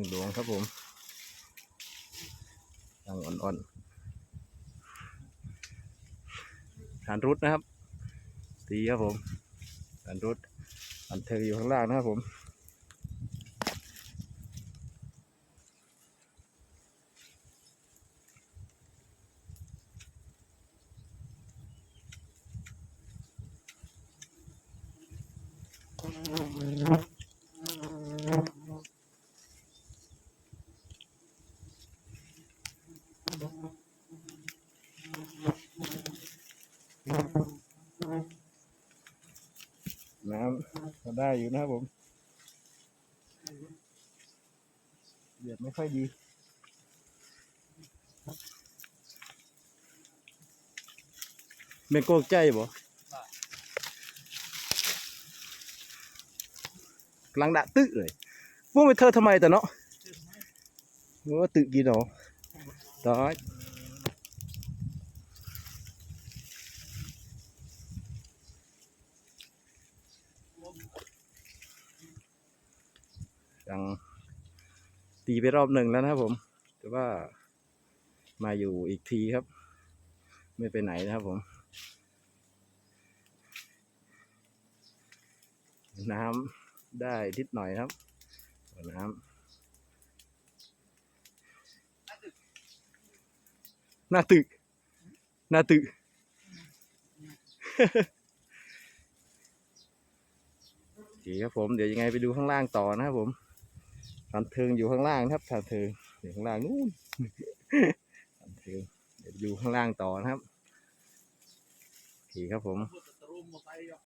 พึ่งหลวงครับผมตั้งอ่อนๆฐานรุดนะครับ ตีครับผมฐานรุดอันเธออยู่ข้างล่างนะครับผม น้ำก็ได้อยู่นะครับผมเดือดไม่ค่อยดีเมโกกใจบ่กำลังดะตึเลยพวกไปเธอทำไมแต่เนาะว่าตึกี่เนาะ ตายยังตีไปรอบหนึ่งแล้วนะครับผม แต่ว่ามาอยู่อีกทีครับ ไม่ไปไหนนะครับผม น้ำได้นิดหน่อยครับ น้ำ น้าตึกหน้าตึกโอเคครับผมเดี๋ยวยังไงไปดูข้างล่างต่อนะครับผมฐานเทิงอยู่ข้างล่างครับฐานเทิงอยู่ข้างล่างนู่นฐานเทิงเดี๋ยวอยู่ข้างล่างต่อนะครับโอเคครับผม